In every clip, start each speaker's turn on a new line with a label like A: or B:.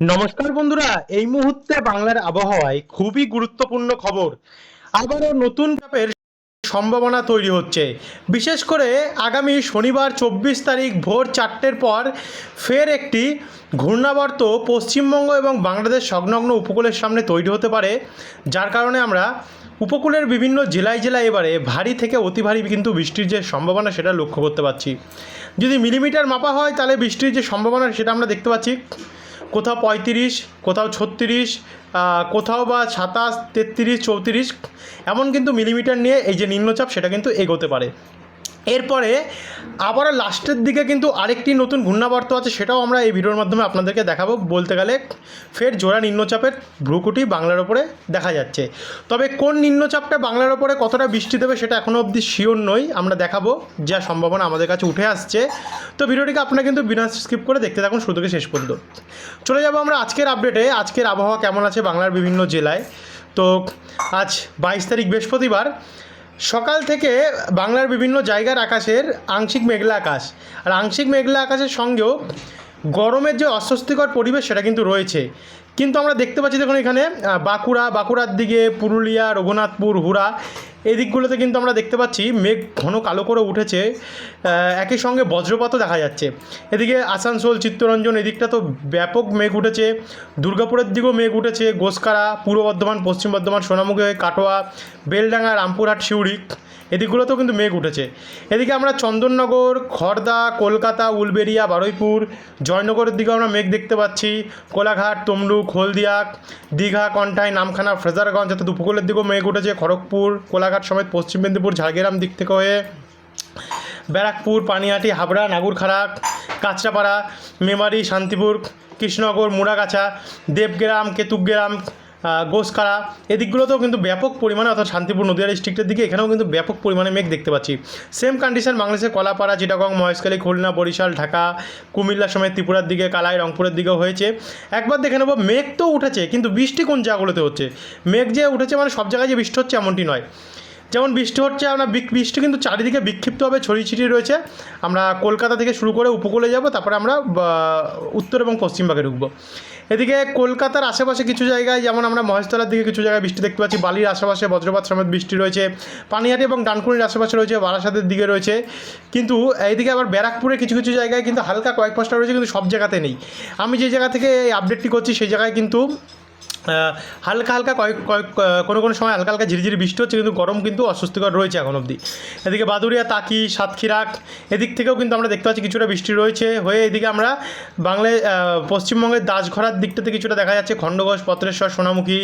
A: নমস্কার বন্ধুরা, এই মুহূর্তে বাংলার আবহাওয়ায় খুবই গুরুত্বপূর্ণ খবর। আবারও নতুন চাপের সম্ভাবনা তৈরি হচ্ছে। বিশেষ করে আগামী শনিবার চব্বিশ তারিখ ভোর চারটের পর ফের একটি ঘূর্ণাবর্ত পশ্চিমবঙ্গ এবং বাংলাদেশ সংলগ্ন উপকূলের সামনে তৈরি হতে পারে, যার কারণে আমরা উপকূলের বিভিন্ন জেলায় জেলায় এবারে ভারী থেকে অতি ভারী কিন্তু বৃষ্টির যে সম্ভাবনা সেটা লক্ষ্য করতে পারছি। যদি মিলিমিটার মাপা হয়, তাহলে বৃষ্টির যে সম্ভাবনা সেটা আমরা দেখতে পাচ্ছি। কোথাও পঁয়ত্রিশ, কোথাও ছত্রিশ কোথাও বা সাতাশ, তেত্রিশ, চৌত্রিশ, এমন কিন্তু মিলিমিটার নিয়ে এই যে নিম্নচাপ সেটা কিন্তু এগোতে পারে। এরপরে আবারও লাস্টের দিকে কিন্তু আরেকটি নতুন ঘূর্ণাবর্ত আছে, সেটাও আমরা এই ভিডিওর মাধ্যমে আপনাদেরকে দেখাবো। বলতে গেলে ফের জোড়া নিম্নচাপের ভ্রুকুটি বাংলার ওপরে দেখা যাচ্ছে। তবে কোন নিম্নচাপটা বাংলার ওপরে কতটা বৃষ্টি দেবে সেটা এখনও অবধি শিওর নই, আমরা দেখাবো, যা সম্ভাবনা আমাদের কাছে উঠে আসছে। তো ভিডিওটিকে আপনারা কিন্তু বিনা স্কিপ করে দেখতে থাকুন শুরু থেকে শেষ পর্যন্ত। চলে যাব আমরা আজকের আপডেটে আজকের আবহাওয়া কেমন আছে বাংলার বিভিন্ন জেলায়। তো আজ বাইশ তারিখ বৃহস্পতিবার সকাল থেকে বাংলার বিভিন্ন জায়গার আকাশের আংশিক মেঘলা আকাশ। আর আংশিক মেঘলা আকাশের সঙ্গেও গরমের যে অস্বস্তিকর পরিবেশ সেটা কিন্তু রয়েছে। কিন্তু আমরা দেখতে পাচ্ছি দেখুন এখানে বাঁকুড়া, বাঁকুড়ার দিকে পুরুলিয়া, রঘুনাথপুর, হুড়া এই দিকগুলোতে কিন্তু আমরা দেখতে পাচ্ছি মেঘ ঘন কালো করে উঠেছে একই সঙ্গে বজ্রপাতও দেখা যাচ্ছে। এদিকে আসানসোল, চিত্তরঞ্জন এদিকটা তো ব্যাপক মেঘ উঠেছে, দুর্গাপুরের দিকেও মেঘ উঠেছে গোসকারা পূর্ব বর্ধমান, পশ্চিম বর্ধমান, সোনামুখী হয়ে কাটোয়া, বেলডাঙ্গা, রামপুরহাট শিউড়ি এদিকগুলোতেও কিন্তু মেঘ উঠেছে। এদিকে আমরা চন্দননগর খড়দা কলকাতা উলবেরিয়া বারুইপুর, জয়নগরের দিকেও আমরা মেঘ দেখতে পাচ্ছি। কোলাঘাট, তমলুক, হলদিয়া, দীঘা, কন্টাই, নামখানা, ফ্রেজারগঞ্জ, অর্থাৎ উপকূলের দিকেও মেঘ উঠেছে, খড়গপুর, কোলাঘাট সমেত পশ্চিম মেদিনীপুর, ঝাড়গ্রাম দিক থেকে হয়ে ব্যারাকপুর, পানিহাটি, হাবড়া নাগুরখাড়া কাঁচরাপাড়া, মেমারি, শান্তিপুর, কৃষ্ণনগর, মুড়াগাছা, দেবগ্রাম কেতুগ্রাম গোসকারা এদিকগুলোতেও কিন্তু ব্যাপক পরিমাণে অর্থাৎ শান্তিপুর নদীয়া ডিস্ট্রিক্টের দিকে এখানেও কিন্তু ব্যাপক পরিমাণে মেঘ দেখতে পাচ্ছি। সেম কন্ডিশন বাংলাদেশের কলাপাড়া, চিটাগং, মহেশখালী, খুলনা, বরিশাল, ঢাকা, কুমিল্লা সমেত ত্রিপুরার দিকে, কালাই, রংপুরের দিকেও হয়েছে। একবার দেখে নেব, মেঘ তো উঠেছে, কিন্তু বৃষ্টি কোন জায়গাগুলোতে হচ্ছে? মেঘ যে উঠেছে মানে সব জায়গায় যে বৃষ্টি হচ্ছে এমনটি নয়। যেমন বৃষ্টি হচ্ছে, আমরা বৃষ্টি কিন্তু চারিদিকে বিক্ষিপ্তভাবে ছড়িয়ে ছিটিয়ে রয়েছে। আমরা কলকাতা থেকে শুরু করে উপকূলে যাব, তারপরে আমরা উত্তর এবং পশ্চিমবঙ্গে ঢুকবো। এদিকে কলকাতার আশেপাশে কিছু জায়গায়, যেমন আমরা মহেশতলার দিকে কিছু জায়গায় বৃষ্টি দেখতে পাচ্ছি, বালির আশেপাশে বজ্রপাত সমেত বৃষ্টি রয়েছে, পানিহাটি এবং ডানকুনির আশেপাশে রয়েছে, বারাসাতের দিকে রয়েছে। কিন্তু এইদিকে আবার ব্যারাকপুরে কিছু কিছু জায়গায় কিন্তু হালকা কয়েক পাঁচটা রয়েছে, কিন্তু সব জায়গাতে নেই। আমি যে জায়গা থেকে এই আপডেটটি করছি, সেই জায়গায় কিন্তু হালকা হালকা কয়েক কয়েক কোনো কোনো সময় হালকা হালকা ঝিরিঝিরি বৃষ্টি হচ্ছে, কিন্তু গরম কিন্তু অস্বস্তিকর রয়েছে এখন অবধি। এদিকে বাদুরিয়া তাকি সাতক্ষীরাক এদিক থেকেও কিন্তু আমরা দেখতে পাচ্ছি কিছুটা বৃষ্টি রয়েছে। হয়ে এদিকে আমরা বাংলায় পশ্চিমবঙ্গের দাসঘরার দিকটাতে কিছুটা দেখা যাচ্ছে, খণ্ডঘোষ, পত্রেশ্বর, সোনামুখী,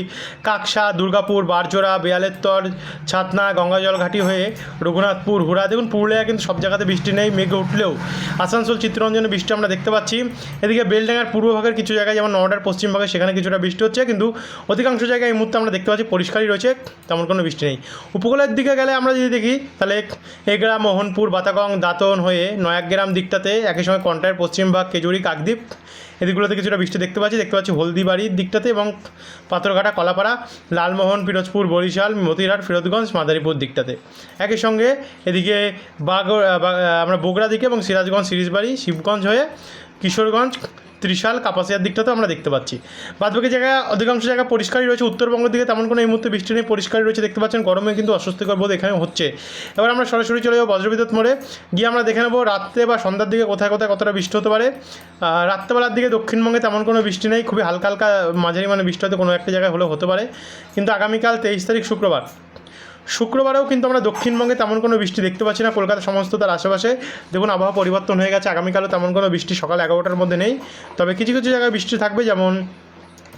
A: কাকসা, দুর্গাপুর, বারজোড়া, বেয়ালেত্তর, ছাতনা, গঙ্গাজল ঘাটি হয়ে রঘুনাথপুর, হুড়া। দেখুন পুরুলিয়া কিন্তু সব জায়গাতে বৃষ্টি নেই, মেঘে উঠলেও আসানসোল, চিত্তরঞ্জনে বৃষ্টি আমরা দেখতে পাচ্ছি। এদিকে বেলডাঙ্গার পূর্বভাগের কিছু জায়গায়, যেমন নটার পশ্চিমভাগে সেখানে কিছুটা বৃষ্টি হচ্ছে, কিন্তু অধিকাংশ জায়গায় এই মুহূর্তে আমরা দেখতে পাচ্ছি পরিষ্কারই রয়েছে, তেমন কোনো বৃষ্টি নেই। উপকূলের দিকে গেলে আমরা যদি দেখি, তাহলে এগড়া, মোহনপুর, বাতাগং, দাঁতন হয়ে নয়াগ্রাম দিকটাতে একই সময় কন্টায়ের পশ্চিমভাগ কেজুরি কাকদ্বীপ এদিকগুলোতে কিছুটা বৃষ্টি দেখতে পাচ্ছি। দেখতে পাচ্ছি হলদিবাড়ির দিকটাতে এবং পাথরঘাটা, কলাপাড়া, লালমোহন, পিরোজপুর, বরিশাল, মতিরহাট, ফিরোজগঞ্জ, মাদারীপুর দিকটাতে। একই সঙ্গে এদিকে বাগ আমরা বগুড়া দিকে এবং সিরাজগঞ্জ, সিরিজবাড়ি, শিবগঞ্জ হয়ে কিশোরগঞ্জ ত্রিশাল কাপাসিয়ার দিকটাতেও আমরা দেখতে পাচ্ছি। বাদবাকি জায়গা, অধিকাংশ জায়গা পরিষ্কারই রয়েছে। উত্তরবঙ্গের দিকে তেমন কোনো এই মুহূর্তে বৃষ্টি নেই, পরিষ্কারই রয়েছে, দেখতে পাচ্ছেন। গরমে কিন্তু অস্বস্তিকর বোধ এখানে হচ্ছে। এবার আমরা সরাসরি চলে যাব বজ্রবিদ্যুৎ মোড়ে। গিয়ে আমরা দেখে নেব রাত্রে বা সন্ধ্যার দিকে কোথায় কোথায় কতটা বৃষ্টি হতে পারে। রাত্রেবেলার দিকে দক্ষিণবঙ্গে তেমন কোনো বৃষ্টি নেই। খুবই হালকা হালকা মাঝারি মানে বৃষ্টি হয়তো কোনো একটা জায়গায় হলেও হতে পারে। কিন্তু আগামীকাল তেইশ তারিখ শুক্রবার। শুক্রবারেও কিন্তু আমরা দক্ষিণবঙ্গে তেমন কোনো বৃষ্টি দেখতে পাচ্ছি না। কলকাতা সমস্ত তার আশেপাশে দেখুন, আবহাওয়া পরিবর্তন হয়ে গেছে। আগামীকালও তেমন কোনো বৃষ্টি সকাল এগারোটার মধ্যে নেই। তবে কিছু কিছু জায়গায় বৃষ্টি থাকবে, যেমন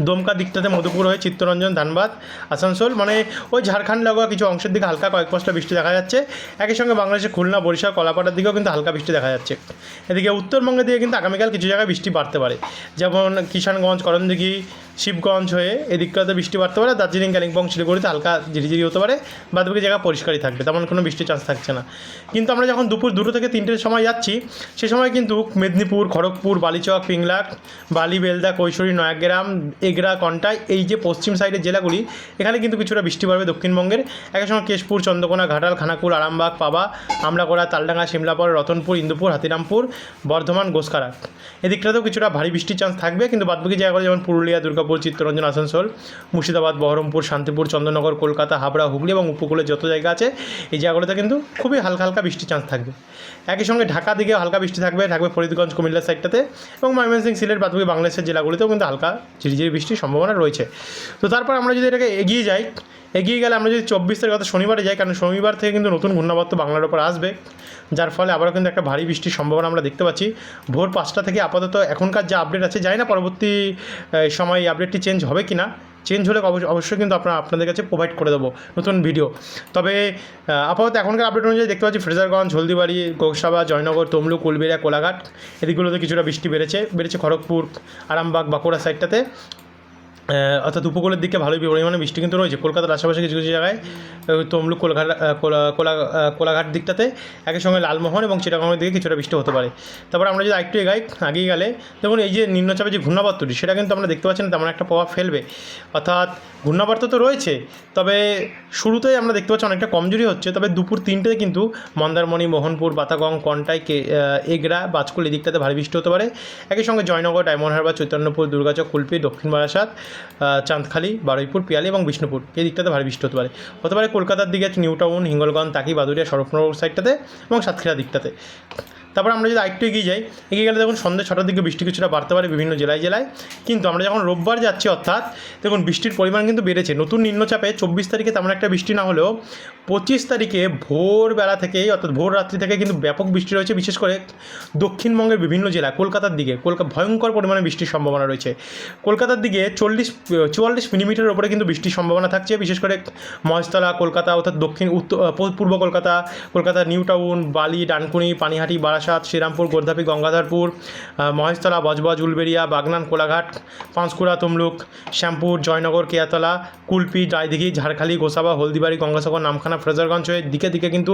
A: দমকা দিকটাতে মধুপুর হয়ে চিত্তরঞ্জন, ধানবাদ, আসানসোল মানে ওই ঝাড়খণ্ড লাগোয়া কিছু অংশের দিকে হালকা কয়েক পাঁচটা বৃষ্টি দেখা যাচ্ছে। একই সঙ্গে বাংলাদেশের খুলনা, বরিশাল, কলাপাড়ার দিকেও কিন্তু হালকা বৃষ্টি দেখা যাচ্ছে। এদিকে উত্তরবঙ্গের দিকে কিন্তু আগামীকাল কিছু জায়গায় বৃষ্টি বাড়তে পারে। যেমন কিষানগঞ্জ, করণদিঘি, শিবগঞ্জ হয়ে এদিকটাতে বৃষ্টি বাড়তে পারে। দার্জিলিং, কালিম্পং, শিলিগুড়িতে হালকা ঝিরিঝিরি হতে পারে। বাদ বাকি জায়গা পরিষ্কারই থাকবে। তেমন কোনো বৃষ্টির চান্স থাকছে না। কিন্তু আমরা যখন দুপুর দুটো থেকে তিনটের সময় যাচ্ছি, সে সময় কিন্তু মেদিনীপুর, খড়গপুর, বালিচক পিংলাক বালি, বেলদা, কৈশোরী, নয়াগ্রাম এগরা কন্টাই, এই যে পশ্চিম সাইডের জেলাগুলি, এখানে কিন্তু কিছুটা বৃষ্টি পড়বে দক্ষিণবঙ্গের। একই সঙ্গে কেশপুর, চন্দ্রকোনা, ঘাটাল, খানাকুল, আরামবাগ, পাবা, আমলাকোড়া, তালডাঙ্গা সিমলাপর রতনপুর, ইন্দুপুর, হাতিরামপুর, বর্ধমান গোসকারা এদিকটাতেও কিছুটা ভারী বৃষ্টির চান্স থাকবে, কিন্তু বাদবাকি জায়গাগুলো যেমন পুরুলিয়া, দুর্গাপুর, চিত্তরঞ্জন, আসানসোল, মুর্শিদাবাদ, বহরমপুর, শান্তিপুর চন্দননগর কলকাতা, হাবড়া, হুগলি এবং উপকূলের যত জায়গা আছে, এই জায়গাগুলোতে কিন্তু খুবই হালকা হালকা বৃষ্টির চান্স থাকবে। একই সঙ্গে ঢাকা দিকে হালকা বৃষ্টি থাকবে থাকবে ফরিদগঞ্জ কুমিল্লার সাইডটাতে এবং ময়মনসিং সিলেট, বাদবাকি বাংলাদেশের জেলাগুলিতেও কিন্তু হালকা ঝিরিঝিরি বৃষ্টির সম্ভাবনা রয়েছে। তো তারপর আমরা যদি এটাকে এগিয়ে যাই, এগিয়ে গেলে আমরা যদি চব্বিশ তারিখ অর্থাৎ শনিবারে যাই, কারণ শনিবার থেকে কিন্তু নতুন ঘূর্ণাবর্ত বাংলার ওপর আসবে, যার ফলে আবারও কিন্তু একটা ভারী বৃষ্টির সম্ভাবনা আমরা দেখতে পাচ্ছি। ভোর পাঁচটা থেকে আপাতত এখনকার যে আপডেট আছে, জানি না পরবর্তী সময় এই আপডেটটি চেঞ্জ হবে কি না চেঞ্জ হলে অবশ্য- অবশ্যই কিন্তু আপনার আপনাদের কাছে প্রোভাইড করে দেবো নতুন ভিডিও তবে আপাতত এখনকার আপডেট অনুযায়ী দেখতে পাচ্ছি ফ্রেজারগঞ্জ, হলদিবাড়ি, গোসাবা, জয়নগর, তমলুক, কুলবেড়িয়া, কোলাঘাট, এদিকগুলোতে কিছুটা বৃষ্টি বেড়েছে বেড়েছে খড়গপুর, আরামবাগ, বাঁকুড়া সাইডটাতে অর্থাৎ উপকূলের দিকে ভালোই পরিমাণে বৃষ্টি কিন্তু রয়েছে। কলকাতার আশেপাশে কিছু কিছু জায়গায় তমলুক, কোলাঘাট কোলা কোলা কোলাঘাট দিকটাতে একই সঙ্গে লালমোহন এবং চিটাগাংয়ের দিকে কিছুটা বৃষ্টি হতে পারে। তারপর আমরা যদি আরেকটু এগাই আগিয়ে গেলে, দেখুন এই যে নিম্নচাপে যে ঘূর্ণাবর্তটি, সেটা কিন্তু আমরা দেখতে পাচ্ছি না, তেমন একটা প্রভাব ফেলবে। অর্থাৎ ঘূর্ণাবর্ত তো রয়েছে, তবে শুরুতেই আমরা দেখতে পাচ্ছি অনেকটা কমজোরি হচ্ছে, তবে দুপুর তিনটেতে কিন্তু মন্দারমণি, মোহনপুর, বাতাগং, কন্টাই এগরা বাজকুল এই দিকটাতে ভারী বৃষ্টি হতে পারে। একই সঙ্গে জয়নগর, ডায়মন্ড হারবার, চৈতন্যপুর, দুর্গাচক, কুলপি, দক্ষিণ বারাসাত চাঁদখালি, বারুইপুর, পিয়ালি এবং বিষ্ণুপুর। এই দিকটাতে ভারী বৃষ্টি হতে পারে। হতে পারে কলকাতার দিকে নিউ টাউন হিঙ্গলগঞ্জ, তাকি বাদুরিয়া শরৎনগর সাইডটাতে এবং সাতক্ষীরা দিকটাতে। তারপর আমরা যদি আরেকটু এগিয়ে যাই, এগিয়ে গেলে দেখুন সন্ধ্যে ছটার দিকে বৃষ্টি কিছুটা বাড়তে পারে বিভিন্ন জেলায় জেলায়। কিন্তু আমরা যখন রোববার যাচ্ছি অর্থাৎ, দেখুন বৃষ্টির পরিমাণ কিন্তু বেড়েছে। নতুন নিম্নচাপে চব্বিশ তারিখে তেমন একটা বৃষ্টি না হলেও পঁচিশ তারিখে ভোরবেলা থেকেই, অর্থাৎ ভোর রাত্রি থেকে কিন্তু ব্যাপক বৃষ্টি রয়েছে, বিশেষ করে দক্ষিণবঙ্গের বিভিন্ন জেলা, কলকাতার দিকে। কলকাতা ভয়ঙ্কর পরিমাণে বৃষ্টির সম্ভাবনা রয়েছে। কলকাতার দিকে চল্লিশ, চুয়াল্লিশ মিলিমিটারের ওপরে কিন্তু বৃষ্টির সম্ভাবনা থাকছে, বিশেষ করে মহেশতলা, কলকাতা, অর্থাৎ দক্ষিণ, উত্তর, পূর্ব কলকাতা কলকাতা নিউ টাউন, বালি, ডানকুনি, পানিহাটি বারাসাত শ্রীরামপুর, গোর্ধাপি, গঙ্গাধরপুর মহেশতলা, বজবজ, উলবেড়িয়া, বাগনান, কোলাঘাট, পাঁশকুড়া, তমলুক, শ্যামপুর, জয়নগর, কেয়াতলা, কুলপি, রায়দিঘি, ঝাড়খালি, গোসাবা, হলদিবাড়ি, গঙ্গাসাগর, নামখানা, ফ্রেজারগঞ্জ হয়ে দিকে দিকে কিন্তু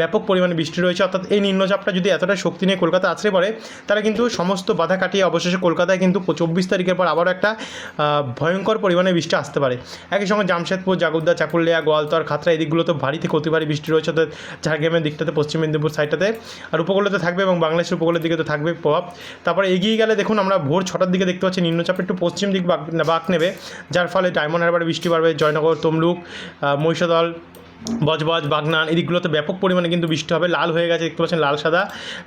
A: ব্যাপক পরিমাণে বৃষ্টি রয়েছে। অর্থাৎ এই নিম্নচাপটা যদি এতটা শক্তি নিয়ে কলকাতা আছড়ে পড়ে, তাহলে কিন্তু সমস্ত বাধা কাটিয়ে অবশেষে কলকাতায় কিন্তু চব্বিশ তারিখের পর আবারও একটা ভয়ঙ্কর পরিমাণে বৃষ্টি আসতে পারে। একই সঙ্গে জামশেদপুর, জাগুদ্দা, চাকুলিয়া, গোয়ালতর খাতরা এই দিকগুলোতে ভারী থেকে অতি ভারী বৃষ্টি রয়েছে। ঝাড়গ্রামের দিকটাতে, পশ্চিম মেদিনীপুর সাইডটাতে আর উপকূলেতে থাকবে এবং বাংলাদেশের উপকূলের দিকে তো থাকবে প্রভাব। তারপরে এগিয়ে গেলে দেখুন আমরা ভোর ছটার দিকে দেখতে পাচ্ছি নিম্নচাপ একটু পশ্চিম দিক বাঁক নেবে, যার ফলে ডায়মন্ড হারবারে বৃষ্টি বাড়বে, জয়নগর, তমলুক মহিষাদল বজবজ, বাগনান এদিকগুলোতে ব্যাপক পরিমাণে কিন্তু বৃষ্টি হবে। লাল হয়ে গেছে, দেখতে পাচ্ছেন লাল সাদা,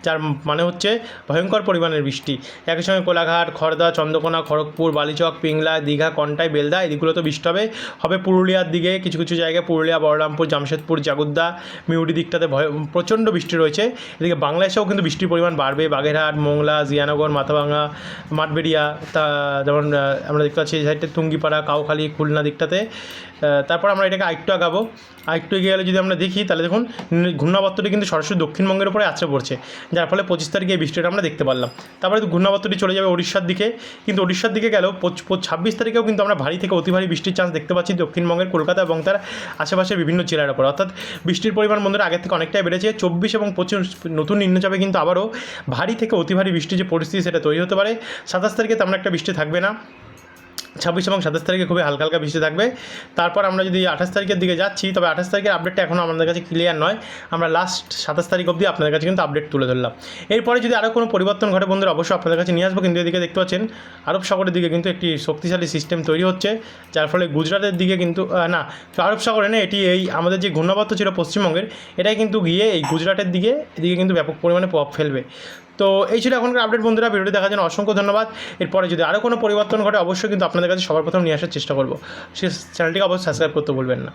A: যার মানে হচ্ছে ভয়ঙ্কর পরিমাণের বৃষ্টি। একই সঙ্গে কোলাঘাট খড়দা চন্দ্রকোনা, খড়গপুর, বালিচক, পিংলা, দীঘা, কন্টাই, বেলদা, এদিকগুলোতে বৃষ্টি হবে। হবে পুরুলিয়ার দিকে, কিছু কিছু জায়গায় পুরুলিয়া বলরামপুর জামশেদপুর, জাগুদ্দা, মিউডি দিকটাতে ভয় প্রচণ্ড বৃষ্টি রয়েছে। এদিকে বাংলাদেশেও কিন্তু বৃষ্টির পরিমাণ বাড়বে। বাগেরহাট, মোংলা, জিয়ানগর মাথাভাঙা মাঠবেড়িয়া, তা যেমন আমরা দেখতে পাচ্ছি এই সাইডটা তুঙ্গিপাড়া, কাউখালী, খুলনা দিকটাতে। তারপর আমরা এটাকে আরেকটু আগাবো। আরেকটু এগিয়ে গেলে যদি আমরা দেখি, তাহলে দেখুন ঘূর্ণাবর্তটি কিন্তু সরাসরি দক্ষিণবঙ্গের উপরে আছড়ে পড়ছে, যার ফলে পঁচিশ তারিখে এই বৃষ্টিটা আমরা দেখতে পারলাম। তারপরে ঘূর্ণাবর্তটি চলে যাবে উড়িষ্যার দিকে, কিন্তু উড়িষ্যার দিকে গেলেও ছাব্বিশ তারিখেও কিন্তু আমরা ভারী থেকে অতি ভারী বৃষ্টির চান্স দেখতে পাচ্ছি দক্ষিণবঙ্গের কলকাতা এবং তার আশেপাশের বিভিন্ন জেলার ওপর অর্থাৎ বৃষ্টির পরিমাণ বন্ধুরা আগের থেকে অনেকটাই বেড়েছে। চব্বিশ এবং পঁচিশ নতুন নিম্নচাপে কিন্তু আবারও ভারী থেকে অতি ভারী বৃষ্টির যে পরিস্থিতি সেটা তৈরি হতে পারে। সাতাশ তারিখে তেমন একটা বৃষ্টি থাকবে না। ছাব্বিশ এবং সাতাশ তারিখে খুবই হালকা হালকা বৃষ্টি থাকবে। তারপর আমরা যদি আঠাশ তারিখের দিকে যাচ্ছি, তবে আঠাশ তারিখের আপডেটটা এখনও আমাদের কাছে ক্লিয়ার নয়। আমরা লাস্ট সাতাশ তারিখ অবধি আপনাদের কাছে কিন্তু আপডেট তুলে ধরলাম। এরপরে যদি আরও কোনো পরিবর্তন ঘটে, বন্ধুরা, অবশ্যই আপনাদের কাছে নিয়ে আসব। কিন্তু এদিকে দেখতে পাচ্ছেন, আরব সাগরের দিকে কিন্তু একটি শক্তিশালী সিস্টেম তৈরি হচ্ছে, যার ফলে গুজরাটের দিকে কিন্তু না, আরব সাগরে না, এটি এই আমাদের যে ঘূর্ণাবর্ত ছিল পশ্চিমবঙ্গের, এটাই কিন্তু গিয়ে এই গুজরাটের দিকে, এদিকে কিন্তু ব্যাপক পরিমাণে প্রভাব ফেলবে। তো এই ছিল এখনকার আপডেট বন্ধুরা। ভিডিওটি দেখার জন্য অসংখ্য ধন্যবাদ। এরপরে যদি আরও কোনো পরিবর্তন ঘটে, অবশ্যই কিন্তু আপনাদের কাছে সবার প্রথম নিয়ে আসার চেষ্টা করব। সে চ্যানেলটিকে অবশ্যই সাবস্ক্রাইব করতে বলবেন না।